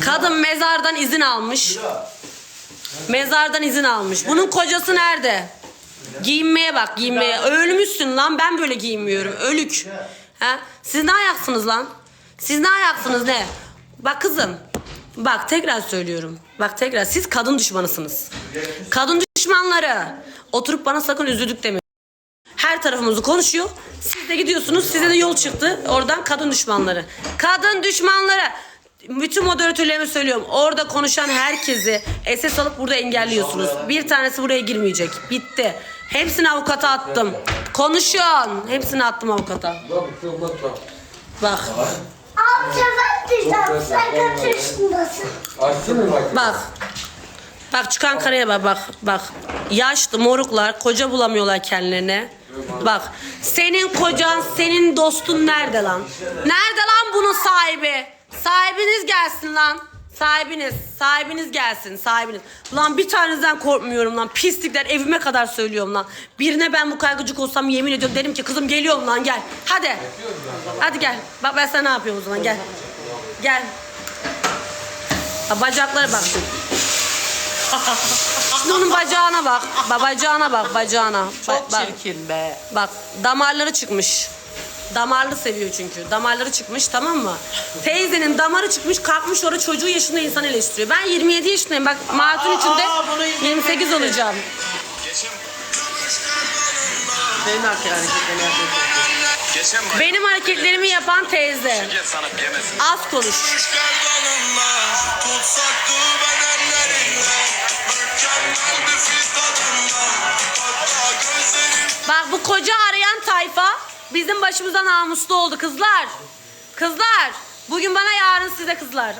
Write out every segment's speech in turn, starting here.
Kadın mezardan izin almış. Mezardan izin almış. Bunun kocası nerede? Giyinmeye bak giyinmeye. Ölmüşsün lan ben böyle giyinmiyorum. Ölük. Ha? Siz ne ayaksınız lan? Siz ne ayaksınız ne? Bak kızım. Bak tekrar söylüyorum. Bak tekrar siz kadın düşmanısınız. Kadın düşmanları. Oturup bana sakın üzüldük demeyin. Her tarafımızı konuşuyor. Siz de gidiyorsunuz. Size de yol çıktı. Oradan kadın düşmanları. Kadın düşmanları. Bütün moderatörlerime söylüyorum. Orada konuşan herkesi SS alıp burada engelliyorsunuz. Bir tanesi buraya girmeyecek. Bitti. Hepsini avukata attım. Konuşun. Hepsini attım avukata. Bak. Abi sen diyeceğim. Sen kaç yaşındasın? Açsana bak. Bak. Bak çıkan karaya bak bak bak. Yaşlı moruklar koca bulamıyorlar kendilerine. Bak senin kocan senin dostun nerede lan? Nerede lan bunun sahibi? Sahibiniz gelsin lan. Sahibiniz, sahibiniz gelsin, sahibiniz. Lan bir tanenizden korkmuyorum lan. Pislikler evime kadar söylüyorum lan. Birine ben bu kaygıcık olsam yemin ediyorum derim ki kızım geliyorum lan gel. Hadi. Hadi gel. Bak ben sana ne yapıyorum o zaman gel. Gel. Ha, bacaklara bak. Şimdi onun bacağına bak. Ba- Bacağına bak bacağına. Çok Ba- bak, çirkin be. bak damarları çıkmış. Damarlı seviyor çünkü. Damarları çıkmış tamam mı? Teyzenin damarı çıkmış kalkmış orada çocuğu yaşında insan eleştiriyor. Ben 27 yaşındayım bak Mart'ın içinde aa, bunu 28 olacağım. Benim hareketlerimi. Geçen Benim hareketlerimi yapan teyze. yemesin. Az konuş. Bak bu koca arayan tayfa bizim başımıza namuslu oldu kızlar. Kızlar. Bugün bana yarın size kızlar.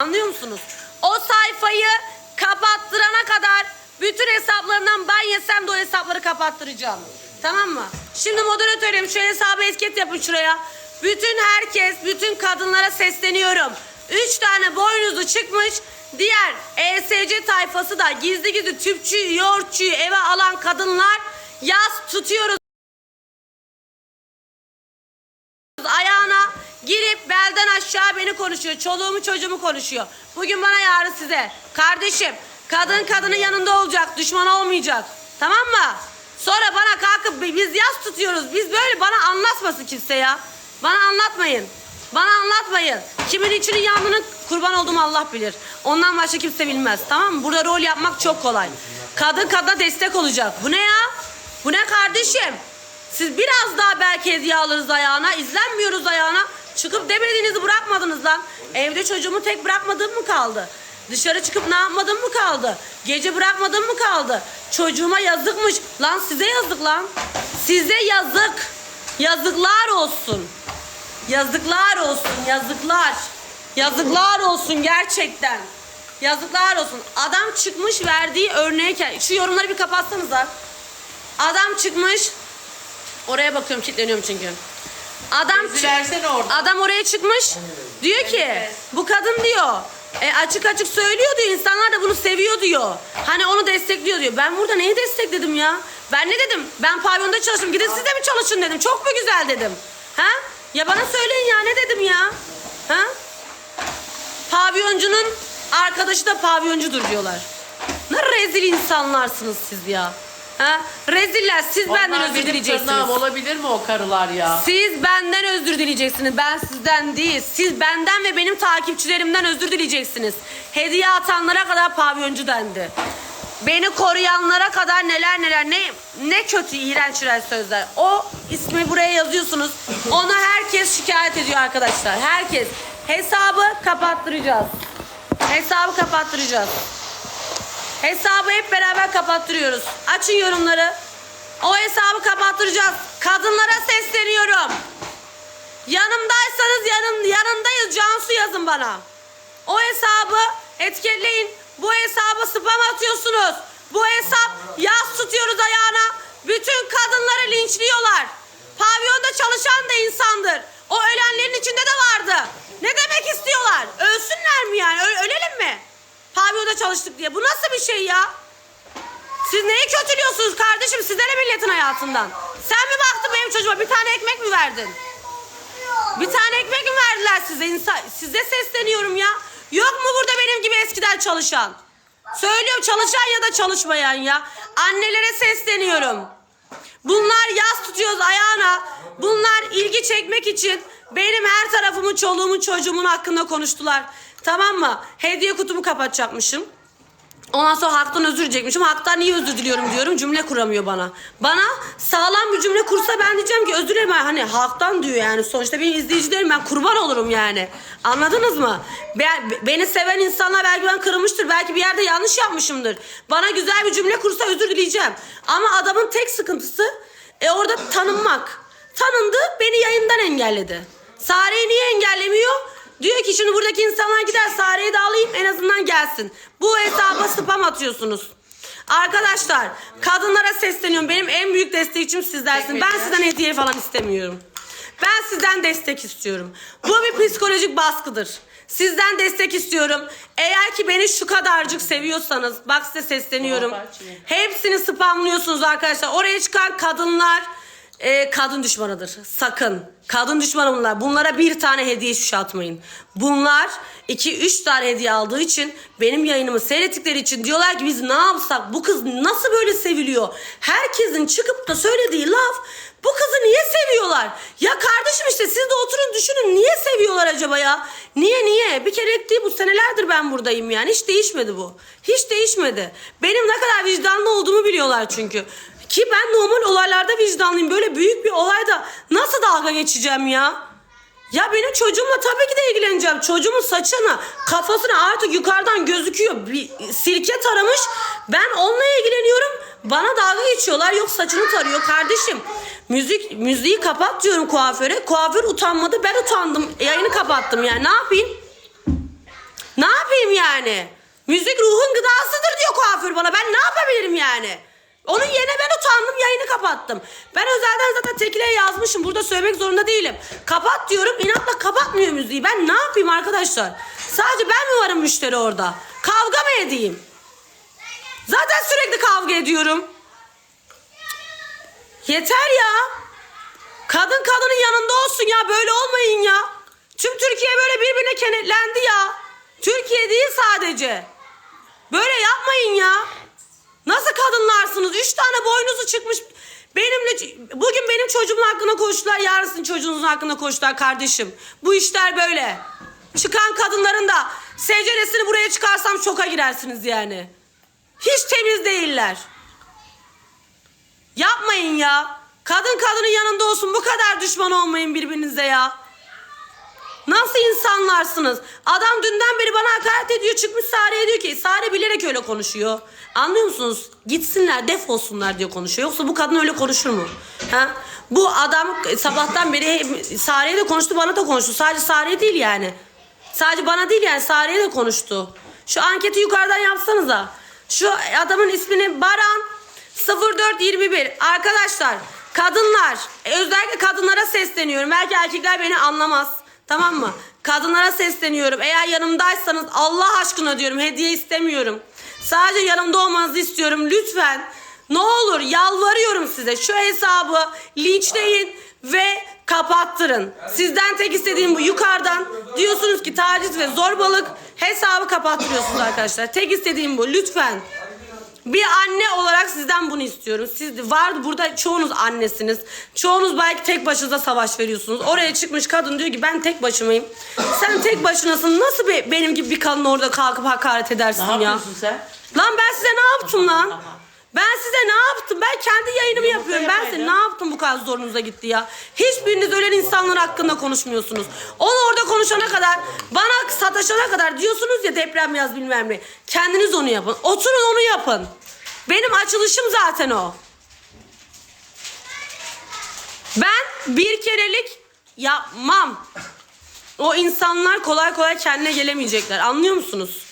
Anlıyor musunuz? O sayfayı kapattırana kadar bütün hesaplarından ben yesem de o hesapları kapattıracağım. Tamam mı? Şimdi moderatörüm şu hesabı etiket yapın şuraya. Bütün herkes, bütün kadınlara sesleniyorum. Üç tane boynuzu çıkmış. Diğer ESC tayfası da gizli gizli tüpçü, yoğurtçuyu eve alan kadınlar yaz tutuyoruz ayağına girip belden aşağı beni konuşuyor. Çoluğumu çocuğumu konuşuyor. Bugün bana yarın size. Kardeşim kadın kadının yanında olacak. Düşman olmayacak. Tamam mı? Sonra bana kalkıp biz yaz tutuyoruz. Biz böyle bana anlatmasın kimse ya. Bana anlatmayın. Bana anlatmayın. Kimin içinin yandığını kurban olduğumu Allah bilir. Ondan başka kimse bilmez. Tamam mı? Burada rol yapmak çok kolay. Kadın kadına destek olacak. Bu ne ya? Bu ne kardeşim? Siz biraz daha belki hediye alırız ayağına. izlenmiyoruz ayağına. Çıkıp demediğinizi bırakmadınız lan. Evde çocuğumu tek bırakmadığım mı kaldı? Dışarı çıkıp ne yapmadığım mı kaldı? Gece bırakmadığım mı kaldı? Çocuğuma yazıkmış. Lan size yazık lan. Size yazık. Yazıklar olsun. Yazıklar olsun. Yazıklar. Yazıklar olsun gerçekten. Yazıklar olsun. Adam çıkmış verdiği örneğe... Şu yorumları bir kapatsanıza. Adam çıkmış Oraya bakıyorum kilitleniyorum çünkü. Adam orada. adam oraya çıkmış. Diyor ki bu kadın diyor e, açık açık söylüyor diyor insanlar da bunu seviyor diyor. Hani onu destekliyor diyor. Ben burada neyi destekledim ya? Ben ne dedim? Ben pavyonda çalıştım. Gidin siz de mi çalışın dedim. Çok mu güzel dedim. Ha? Ya bana söyleyin ya ne dedim ya? Ha? Pavyoncunun arkadaşı da pavyoncudur diyorlar. Ne rezil insanlarsınız siz ya. Ha? Reziller siz benden Onlar özür benim dileyeceksiniz. olabilir mi o karılar ya? Siz benden özür dileyeceksiniz. Ben sizden değil. Siz benden ve benim takipçilerimden özür dileyeceksiniz. Hediye atanlara kadar pavyoncu dendi. Beni koruyanlara kadar neler neler ne ne kötü iğrenç iğrenç sözler. O ismi buraya yazıyorsunuz. Onu herkes şikayet ediyor arkadaşlar. Herkes. Hesabı kapattıracağız. Hesabı kapattıracağız. Hesabı hep beraber kapattırıyoruz. Açın yorumları. O hesabı kapattıracağız. Kadınlara sesleniyorum. Yanımdaysanız yanım, yanındayız Cansu yazın bana. O hesabı etiketleyin. Bu hesaba spam atıyorsunuz. Bu hesap yaz tutuyoruz ayağına. Bütün kadınları linçliyorlar. Pavyonda çalışan da insandır. O ölenlerin içinde de vardı. Ne demek istiyorlar? Ölsünler mi yani? Ö- ölelim mi? Pavyonda çalıştık diye. Bu nasıl bir şey ya? Siz neyi kötülüyorsunuz kardeşim? Size ne milletin hayatından? Sen mi baktın benim çocuğuma? Bir tane ekmek mi verdin? Bir tane ekmek mi verdiler size? İnsan, size sesleniyorum ya. Yok mu burada benim gibi eskiden çalışan? Söylüyorum çalışan ya da çalışmayan ya. Annelere sesleniyorum. Bunlar yaz tutuyoruz ayağına. Bunlar ilgi çekmek için benim her tarafımın, çoluğumun, çocuğumun hakkında konuştular. Tamam mı? Hediye kutumu kapatacakmışım. Ondan sonra haktan özür dileyecekmişim. Haktan niye özür diliyorum diyorum. Cümle kuramıyor bana. Bana sağlam bir cümle kursa ben diyeceğim ki özür dilerim. Hani halktan diyor yani. Sonuçta benim izleyicilerim ben kurban olurum yani. Anladınız mı? Ben, beni seven insanlar belki ben kırılmıştır. Belki bir yerde yanlış yapmışımdır. Bana güzel bir cümle kursa özür dileyeceğim. Ama adamın tek sıkıntısı e, orada tanınmak. Tanındı beni yayından engelledi. Sare'yi niye engellemiyor? Diyor ki şimdi buradaki insanlar gider Sare'yi de alayım en azından gelsin. Bu hesaba spam atıyorsunuz. Arkadaşlar kadınlara sesleniyorum. Benim en büyük destekçim sizlersiniz. Ben sizden hediye falan istemiyorum. Ben sizden destek istiyorum. Bu bir psikolojik baskıdır. Sizden destek istiyorum. Eğer ki beni şu kadarcık seviyorsanız bak size sesleniyorum. Hepsini spamlıyorsunuz arkadaşlar. Oraya çıkan kadınlar e, kadın düşmanıdır. Sakın. Kadın düşmanı bunlar. Bunlara bir tane hediye şişe atmayın. Bunlar iki üç tane hediye aldığı için benim yayınımı seyrettikleri için diyorlar ki biz ne yapsak bu kız nasıl böyle seviliyor? Herkesin çıkıp da söylediği laf bu kızı niye seviyorlar? Ya kardeşim işte siz de oturun düşünün niye seviyorlar acaba ya? Niye niye? Bir kere değil bu senelerdir ben buradayım yani hiç değişmedi bu. Hiç değişmedi. Benim ne kadar vicdanlı olduğumu biliyorlar çünkü. Ki ben normal olaylarda vicdanlıyım. Böyle büyük bir olayda nasıl dalga geçeceğim ya? Ya benim çocuğumla tabii ki de ilgileneceğim. Çocuğumun saçını, kafasını artık yukarıdan gözüküyor. Bir sirke taramış. Ben onunla ilgileniyorum. Bana dalga geçiyorlar. Yok saçını tarıyor kardeşim. Müzik müziği kapat diyorum kuaföre. Kuaför utanmadı. Ben utandım. Yayını kapattım yani. Ne yapayım? Ne yapayım yani? Müzik ruhun gıdasıdır diyor kuaför bana. Ben ne yapabilirim yani? Onun yerine ben utandım yayını kapattım. Ben özelden zaten Tekile'ye yazmışım. Burada söylemek zorunda değilim. Kapat diyorum. inatla kapatmıyor müziği. Ben ne yapayım arkadaşlar? Sadece ben mi varım müşteri orada? Kavga mı edeyim? Zaten sürekli kavga ediyorum. Yeter ya. Kadın kadının yanında olsun ya. Böyle olmayın ya. Tüm Türkiye böyle birbirine kenetlendi ya. Türkiye değil sadece. Böyle yapmayın ya. Nasıl kadınlarsınız? Üç tane boynuzu çıkmış. Benimle bugün benim çocuğumun hakkında koştular, yarın sizin çocuğunuzun hakkında koştular kardeşim. Bu işler böyle. Çıkan kadınların da secdesini buraya çıkarsam şoka girersiniz yani. Hiç temiz değiller. Yapmayın ya. Kadın kadının yanında olsun. Bu kadar düşman olmayın birbirinize ya. Nasıl insanlarsınız? Adam dünden beri bana hakaret ediyor. Çıkmış Sare'ye diyor ki Sare bilerek öyle konuşuyor. Anlıyor musunuz? Gitsinler defolsunlar diye konuşuyor. Yoksa bu kadın öyle konuşur mu? Ha? Bu adam sabahtan beri Sare'ye de konuştu bana da konuştu. Sadece Sare'ye değil yani. Sadece bana değil yani Sare'ye de konuştu. Şu anketi yukarıdan yapsanıza. Şu adamın ismini Baran 0421. Arkadaşlar kadınlar özellikle kadınlara sesleniyorum. Belki erkekler beni anlamaz. Tamam mı? Kadınlara sesleniyorum. Eğer yanımdaysanız Allah aşkına diyorum hediye istemiyorum. Sadece yanımda olmanızı istiyorum. Lütfen ne olur yalvarıyorum size şu hesabı linçleyin ve kapattırın. Sizden tek istediğim bu. Yukarıdan diyorsunuz ki taciz ve zorbalık hesabı kapattırıyorsunuz arkadaşlar. Tek istediğim bu. Lütfen. Bir anne olarak sizden bunu istiyorum. Siz var burada çoğunuz annesiniz. Çoğunuz belki tek başınıza savaş veriyorsunuz. Oraya çıkmış kadın diyor ki ben tek başımayım. Sen tek başınasın. Nasıl be- benim gibi bir kadın orada kalkıp hakaret edersin Ne ya? yapıyorsun sen? Lan ben size ne yaptım lan? Ben size ne yaptım? Ben kendi yayınımı yapıyorum. Ben size yapaydın. ne yaptım bu kadar zorunuza gitti ya? Hiçbiriniz ölen insanlar hakkında konuşmuyorsunuz. Onu orada konuşana kadar, bana sataşana kadar diyorsunuz ya deprem yaz bilmem ne. Kendiniz onu yapın. Oturun onu yapın. Benim açılışım zaten o. Ben bir kerelik yapmam. O insanlar kolay kolay kendine gelemeyecekler. Anlıyor musunuz?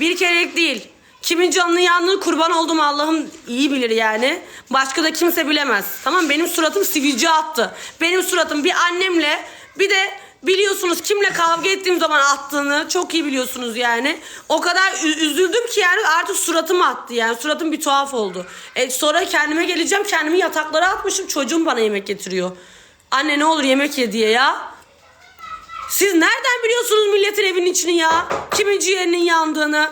Bir kerelik değil. Kimin canını yandığını kurban oldum Allah'ım iyi bilir yani. Başka da kimse bilemez. Tamam benim suratım sivilce attı. Benim suratım bir annemle bir de biliyorsunuz kimle kavga ettiğim zaman attığını çok iyi biliyorsunuz yani. O kadar üzüldüm ki yani artık suratım attı yani. Suratım bir tuhaf oldu. E sonra kendime geleceğim. Kendimi yataklara atmışım. Çocuğum bana yemek getiriyor. Anne ne olur yemek ye diye ya. Siz nereden biliyorsunuz milletin evinin içini ya? Kimin ciğerinin yandığını?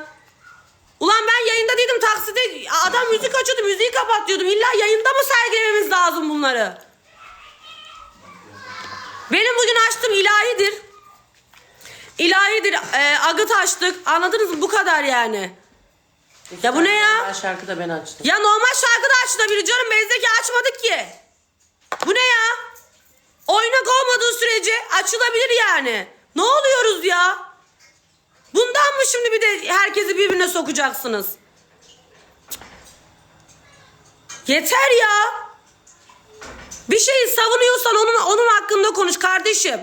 Ulan ben yayında dedim takside adam müzik açıyordu müziği kapat diyordum. İlla yayında mı sergilememiz lazım bunları? Benim bugün açtığım ilahidir. İlahidir. E, agıt açtık. Anladınız mı? Bu kadar yani. Ya bu ne ya? Ben şarkı da ben açtım. Ya normal şarkı da açılabilir canım. Bezdeki açmadık ki. Bu ne ya? Oynak olmadığı sürece açılabilir yani. Ne oluyoruz ya? Bundan mı şimdi bir de herkesi birbirine sokacaksınız? Yeter ya. Bir şeyi savunuyorsan onun onun hakkında konuş kardeşim.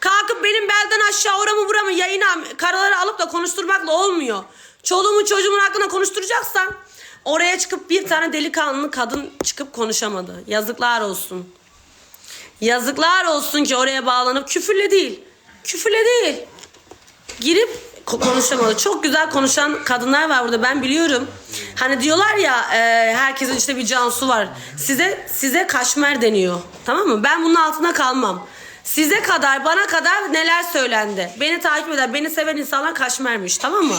Kalkıp benim belden aşağı oramı buramı yayına karaları alıp da konuşturmakla olmuyor. Çoluğumun çocuğumun hakkında konuşturacaksan oraya çıkıp bir tane delikanlı kadın çıkıp konuşamadı. Yazıklar olsun. Yazıklar olsun ki oraya bağlanıp küfürle değil. Küfürle değil. Girip ko- konuşamadı. Çok güzel konuşan kadınlar var burada ben biliyorum. Hani diyorlar ya e, herkesin işte bir cansu var. Size size kaşmer deniyor. Tamam mı? Ben bunun altına kalmam. Size kadar bana kadar neler söylendi. Beni takip eden, beni seven insanlar kaşmermiş tamam mı?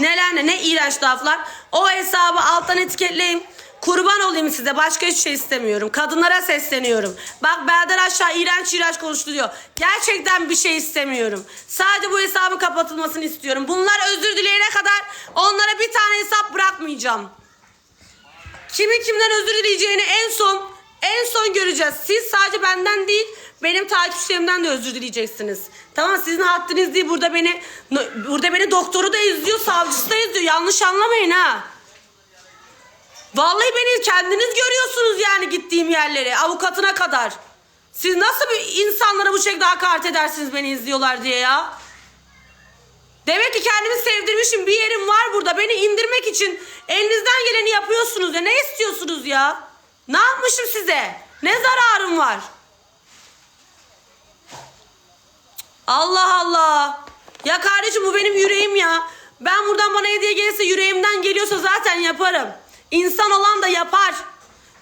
Neler ne, ne iğrenç laflar. O hesabı alttan etiketleyin. Kurban olayım size. Başka hiçbir şey istemiyorum. Kadınlara sesleniyorum. Bak belden aşağı iğrenç iğrenç konuştu diyor. Gerçekten bir şey istemiyorum. Sadece bu hesabın kapatılmasını istiyorum. Bunlar özür dileyene kadar onlara bir tane hesap bırakmayacağım. Kimin kimden özür dileyeceğini en son en son göreceğiz. Siz sadece benden değil benim takipçilerimden de özür dileyeceksiniz. Tamam sizin haddiniz değil burada beni burada beni doktoru da izliyor, savcısı da izliyor. Yanlış anlamayın ha. Vallahi beni kendiniz görüyorsunuz yani gittiğim yerlere avukatına kadar. Siz nasıl bir insanlara bu şekilde hakaret edersiniz beni izliyorlar diye ya? Demek ki kendimi sevdirmişim bir yerim var burada. Beni indirmek için elinizden geleni yapıyorsunuz ya. Ne istiyorsunuz ya? Ne yapmışım size? Ne zararım var? Allah Allah. Ya kardeşim bu benim yüreğim ya. Ben buradan bana hediye gelirse yüreğimden geliyorsa zaten yaparım. İnsan olan da yapar.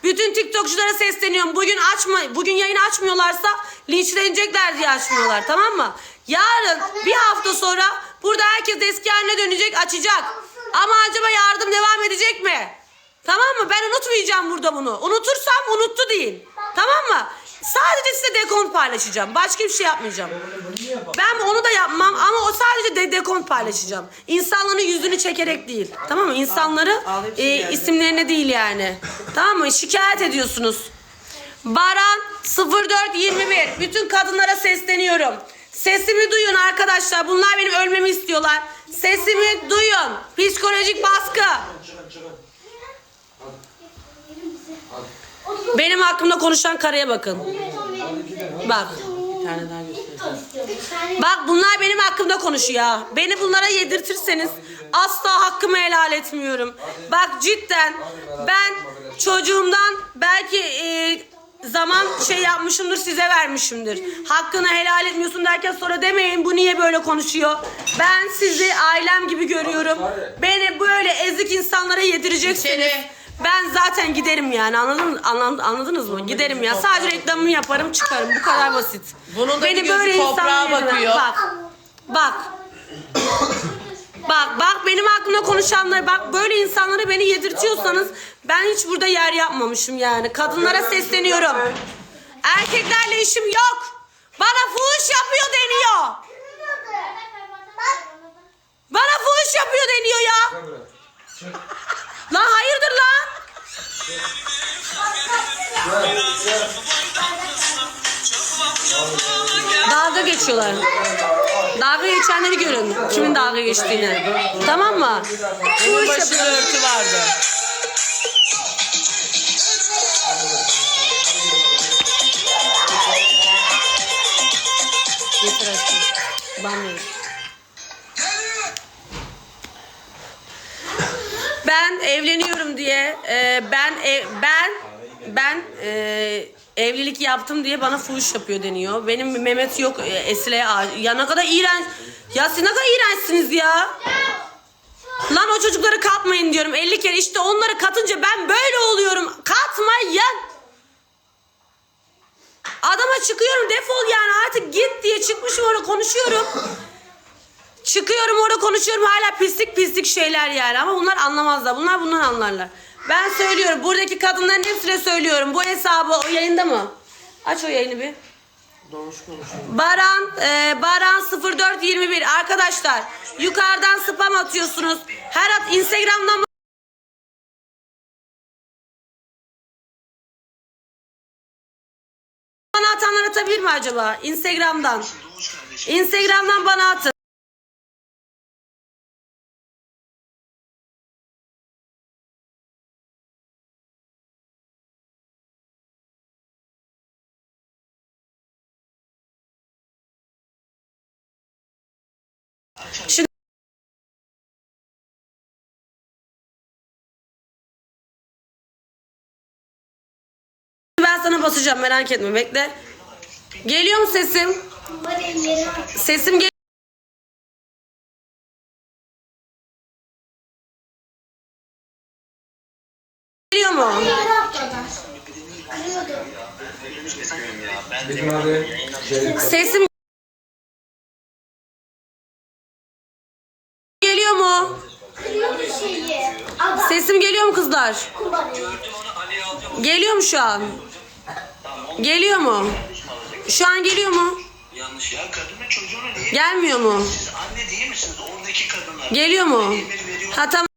Bütün TikTokçulara sesleniyorum. Bugün açma, bugün yayın açmıyorlarsa linçlenecekler diye açmıyorlar tamam mı? Yarın bir hafta sonra burada herkes eski haline dönecek, açacak. Ama acaba yardım devam edecek mi? Tamam mı? Ben unutmayacağım burada bunu. Unutursam unuttu değil. Tamam mı? Sadece size dekont paylaşacağım. Başka bir şey yapmayacağım. Ben onu da yapmam ama o sadece de dekont paylaşacağım. İnsanların yüzünü çekerek değil. Tamam mı? İnsanları e, yerde. isimlerine değil yani. Tamam mı? Şikayet ediyorsunuz. Baran 0421. Bütün kadınlara sesleniyorum. Sesimi duyun arkadaşlar. Bunlar benim ölmemi istiyorlar. Sesimi duyun. Psikolojik baskı. Benim hakkımda konuşan karıya bakın. Bak. Bir tane daha göstereceğim. Bak bunlar benim hakkımda konuşuyor. Beni bunlara yedirtirseniz asla hakkımı helal etmiyorum. Bak cidden ben çocuğumdan belki e, zaman şey yapmışımdır size vermişimdir. Hakkını helal etmiyorsun derken sonra demeyin bu niye böyle konuşuyor. Ben sizi ailem gibi görüyorum. Beni böyle ezik insanlara yedireceksiniz. İçeri. Ben zaten giderim yani anladın, anladın, anladınız mı? Giderim ya. Sadece reklamımı yaparım çıkarım. Bu kadar basit. Bunun da bir gözü toprağa bakıyor. Bak. Bak. Bak bak benim hakkımda konuşanlar bak böyle insanlara beni yedirtiyorsanız ben hiç burada yer yapmamışım yani. Kadınlara sesleniyorum. Erkeklerle işim yok. Bana fuhuş yapıyor deniyor. Geçiyorlar. Dalga geçenleri görün. Kimin dalga geçtiğini. Tamam mı? Bunun başında örtü vardı. Yeter. Ben evleniyorum diye e, ben ev- ben ben e, evlilik yaptım diye bana fuhuş yapıyor deniyor. Benim Mehmet yok e, Esile ya ne kadar iğrenç. Ya siz ne kadar iğrençsiniz ya. Lan o çocukları katmayın diyorum 50 kere. İşte onları katınca ben böyle oluyorum. Katmayın. Adama çıkıyorum defol yani artık git diye çıkmışım orada konuşuyorum. Çıkıyorum orada konuşuyorum hala pislik pislik şeyler yani ama bunlar anlamazlar. Bunlar bundan anlarlar. Ben söylüyorum buradaki kadınların hepsine söylüyorum. Bu hesabı o yayında mı? Aç o yayını bir. Doğuş konuşuyor. Baran e, Baran 0421 arkadaşlar yukarıdan spam atıyorsunuz. Her at Instagram'dan bana atanlar atabilir mi acaba? Instagram'dan. Instagram'dan bana atın. Şimdi ben sana basacağım merak etme bekle. Geliyor mu sesim? Sesim gel. Geliyor mu? Şey, Sesim geliyor mu? Kırıyordu şeyi. Adam. Sesim geliyor mu kızlar? Geliyor mu şu an? Geliyor mu? Şu an geliyor mu? Yanlış ya kadının çocuğunu niye Gelmiyor mu? siz anne değil misiniz oradaki kadınlar? Geliyor mu? Ha tamam.